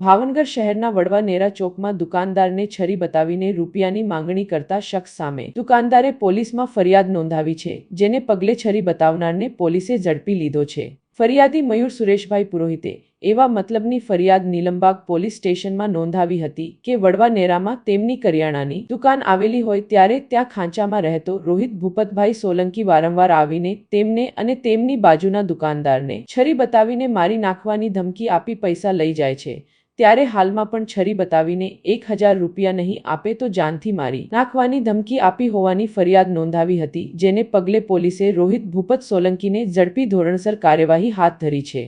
ભાવનગર શહેરના વડવા નેરા ચોકમાં દુકાનદારને છરી બતાવીને રૂપિયાની માંગણી કરતા શખ્સ સામે. દુકાનદારે પોલીસમાં ફરિયાદ નોંધાવી છે, જેને પગલે છરી બતાવનારને પોલીસે ઝડપી લીધો છે. ફરિયાદી મયુર સુરેશભાઈ પુરોહિતે એવા મતલબની ફરિયાદ નીલમબાગ પોલીસ સ્ટેશનમાં નોંધાવી હતી કે વડવા નેરામાં તેમની કરિયાણાની દુકાન આવેલી હોય ત્યારે ત્યાં ખાંચામાં રહેતો રોહિત ભૂપતભાઈ સોલંકી વારંવાર આવીને તેમને અને તેમની બાજુના દુકાનદારને છરી બતાવીને મારી નાખવાની ધમકી આપી પૈસા લઈ જાય છે. ત્યારે હાલમાં પણ છરી બતાવીને એક હજાર રૂપિયા નહીં આપે તો જાનથી મારી નાખવાની ધમકી આપી હોવાની ફરિયાદ નોંધાવી હતી, જેને પગલે પોલીસે રોહિત ભૂપત સોલંકીને ઝડપી ધોરણસર કાર્યવાહી હાથ ધરી છે.